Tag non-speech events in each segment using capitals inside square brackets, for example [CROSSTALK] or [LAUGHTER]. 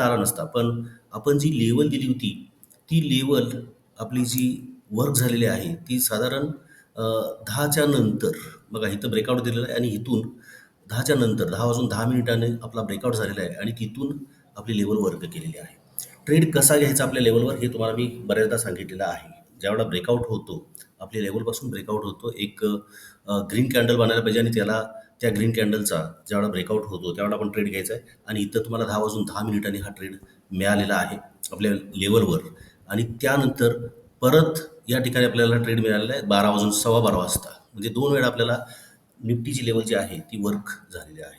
आला नसता. पण आपण जी लेवल दिली होती ती लेवल आपली जी वर्क झालेली आहे ती साधारण दहाच्या नंतर बघा इथं ब्रेकआउट दिलेलं आहे आणि इथून दहाच्या नंतर दहा वाजून दहा मिनिटाने आपला ब्रेकआउट झालेला आहे आणि तिथून आपली लेवल वर्क केलेली आहे. ट्रेड कसा घ्यायचा आपल्या लेवलवर हे तुम्हाला मी बऱ्याचदा सांगितलेलं आहे. ज्यावेळा ब्रेकआउट होतो आपल्या लेवलपासून ब्रेकआउट होतो. एक ग्रीन कॅन्डल बनायला पाहिजे आणि त्याला त्या ग्रीन कॅन्डलचा ज्यावेळा ब्रेकआउट होतो त्यावेळा आपण ट्रेड घ्यायचा आहे. आणि इथं तुम्हाला दहा वाजून दहा मिनिटांनी हा ट्रेड मिळालेला आहे आपल्या लेवलवर आणि त्यानंतर परत या ठिकाणी आपल्याला ट्रेड मिळालेला आहे बारा वाजून सव्वा बारा वाजता. म्हणजे दोन वेळा आपल्याला निफ्टीची लेवल जी आहे ती वर्क झालेली आहे.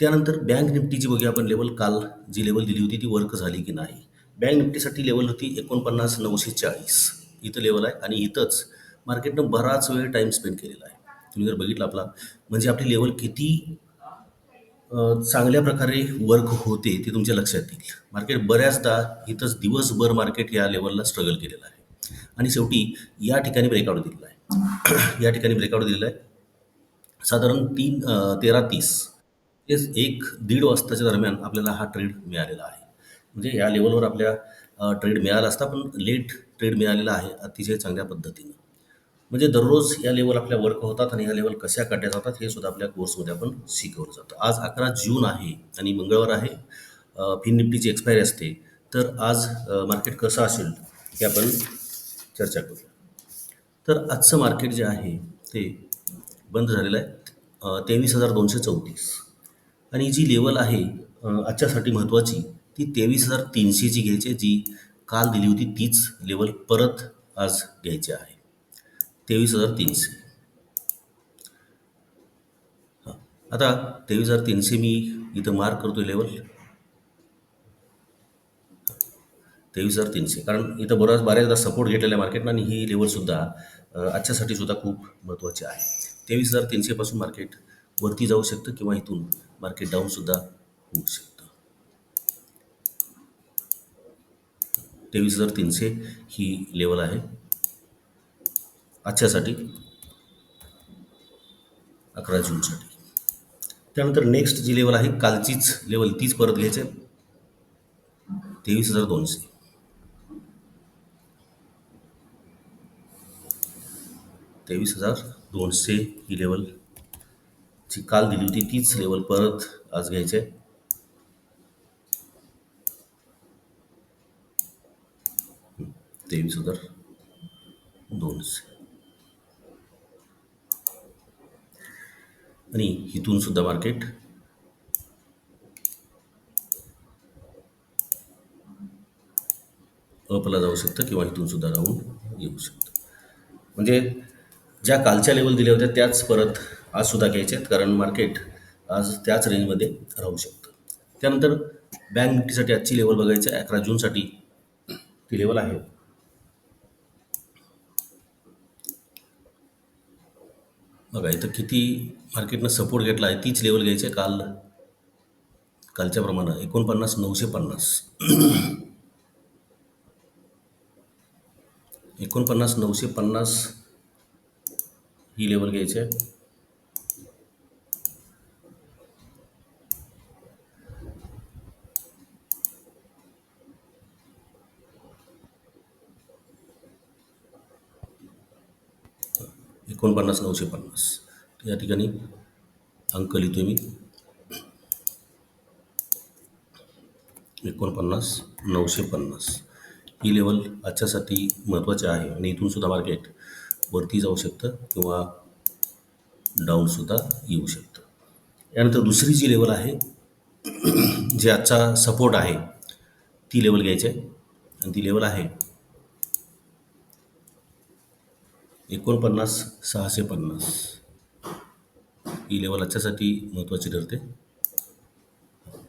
त्यानंतर बँक निफ्टीची बघूया आपण लेवल काल जी लेवल दिली होती ती वर्क झाली की नाही? बँक निफ्टीसाठी लेवल होती एकोणपन्नास नऊशे चाळीस. इथं लेवल आहे आणि इथंच मार्केटनं बराच वेळ टाईम स्पेंड केलेला आहे. तुम्ही जर बघितलं आपला म्हणजे आपली लेवल किती चांगल्या प्रकारे वर्क होते ते तुमच्या लक्षात येईल. मार्केट बऱ्याचदा इथंच दिवसभर मार्केट या लेवलला स्ट्रगल केलेलं आहे. आणि शेवटी या ठिकाणी ब्रेकआउट दिलेला आहे. [CLEARS THROAT] या ठिकाणी ब्रेकआउट दिलेला आहे. साधारण तीन तेरा तीस ते एक दीड वाजताच्या दरम्यान आपल्याला हा ट्रेड मिळालेला आहे. म्हणजे या लेवलवर आपल्या ट्रेड मिळाला असता पण लेट ट्रेड मिळालेला आहे अतिशय चांगल्या पद्धतीनं. म्हणजे दररोज या लेवल आपल्या वर्क होतात आणि ह्या लेवल कशा काढल्या जातात हे सुद्धा आपल्या कोर्समध्ये आपण शिकवलं जातं. आज अकरा जून आहे आणि मंगळवार आहे फिन निफ्टीची एक्सपायरी असते. तर आज मार्केट कसं असेल हे आपण चर्चा करूया. तर आजचं मार्केट जे आहे ते बंद झालेलं आहे तेवीस हजार दोनशे चौतीस. आणि जी लेवल आहे आजच्यासाठी महत्त्वाची ती तेवीस हजार तीनशेची घ्यायची आहे, जी काल दिली होती तीच लेवल परत आज घ्यायची आहे. तेवीस हजार तीनशे. आता तेवीस हजार तीनशे मी इथं मार्क करतो लेवल तेवीस हजार तीनशे. कारण इथं बराच बऱ्याचदा सपोर्ट घेतलेला आहे मार्केटनं आणि ही लेवलसुद्धा आजच्यासाठी सुद्धा खूप महत्त्वाची आहे. तेवीस हजार तीनशेपासून मार्केट वरती जाऊ शकतं किंवा इथून मार्केट डाऊनसुद्धा होऊ शकतं. तेवीस हजार तीनशे ही लेवल आहे. आजच्यासाठी अकरा जूनसाठी. त्यानंतर नेक्स्ट जी लेवल आहे कालचीच लेवल तीच परत घ्यायचे आहे. तेवीस हजार दोनशे. तेवीस हजार दोनशे ही लेवल जी काल दिली होती तीच लेवल परत आज घ्यायची तेवीस हजार दोनशे. आणि इथून सुद्धा मार्केट अपला जाऊ शकतं किंवा इथून सुद्धा राहून येऊ शकतं. म्हणजे ज्या कालच्या लेवल दिल्या होत्या त्याच परत आज सुद्धा घ्यायच्या आहेत कारण मार्केट आज त्याच रेंजमध्ये राहू शकतं. त्यानंतर बँक निफ्टीसाठी आजची लेवल बघायची आहे अकरा जूनसाठी ती लेवल आहे. बघा इथं किती मार्केटनं सपोर्ट घेतला आहे तीच लेवल घ्यायची आहे काल. कालच्या प्रमाणे एकोणपन्नास नऊशे पन्नास. एकोणपन्नास नऊशे पन्नास ही लेवल घ्यायची आहे. एकोणपन्नास नऊशे पन्नास. या ठिकाणी अंक लिहितो मी. एकोणपन्नास नऊशे पन्नास. ही लेवल आजच्यासाठी महत्त्वाची आहे आणि इथून सुद्धा मार्केट वरती जाऊ शकतं किंवा डाऊनसुद्धा येऊ शकतं. यानंतर दुसरी जी लेवल आहे जी आजचा सपोर्ट आहे ती लेवल घ्यायची आहे. आणि ती लेवल आहे एकोणपन्नास सहाशे पन्नास ही लेवल आजच्यासाठी महत्त्वाची ठरते.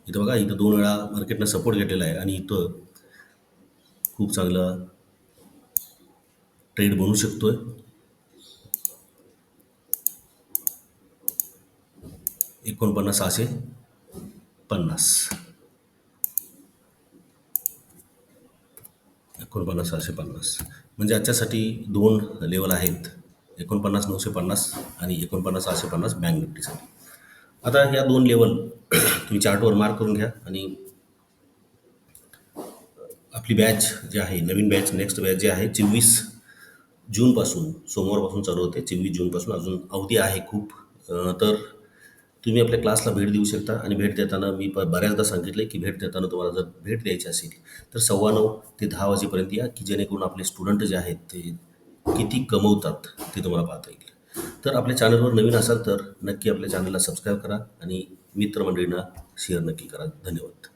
इथं बघा इथं दोन वेळा मार्केटनं सपोर्ट घेतलेला आहे आणि इथं खूप चांगला ट्रेड बनू शकतो आहे एकोणपन्नास सहाशे पन्नास एकोणपन्नास सहाशे पन्नास म्हणजे आजच्यासाठी दोन लेवल आहेत. एकोणपन्नास नऊशे पन्नास आणि एकोणपन्नास सहाशे पन्नास बँक निफ्टीसाठी. आता ह्या दोन लेवल [CLEARS THROAT] तुम्ही चार्टवर मार्क करून घ्या आणि आपली बॅच जी आहे नवीन बॅच नेक्स्ट बॅच जी आहे चोवीस जूनपासून सोमवारपासून चालू होते. चोवीस जूनपासून अजून अवधी आहे खूप. तर तुम्ही आपल्या क्लासला भेट देऊ शकता आणि भेट देताना मी प बऱ्याचदा सांगितलं की भेट देताना तुम्हाला जर भेट द्यायची असेल तर सव्वा नऊ ते दहा वाजेपर्यंत या की जेणेकरून आपले स्टुडंट जे आहेत ते किती कमवतात ते तुम्हाला पाहता येईल. तर आपल्या चॅनलवर नवीन असाल तर नक्की आपल्या चॅनलला सबस्क्राईब करा आणि मित्रमंडळींना शेअर नक्की करा. धन्यवाद.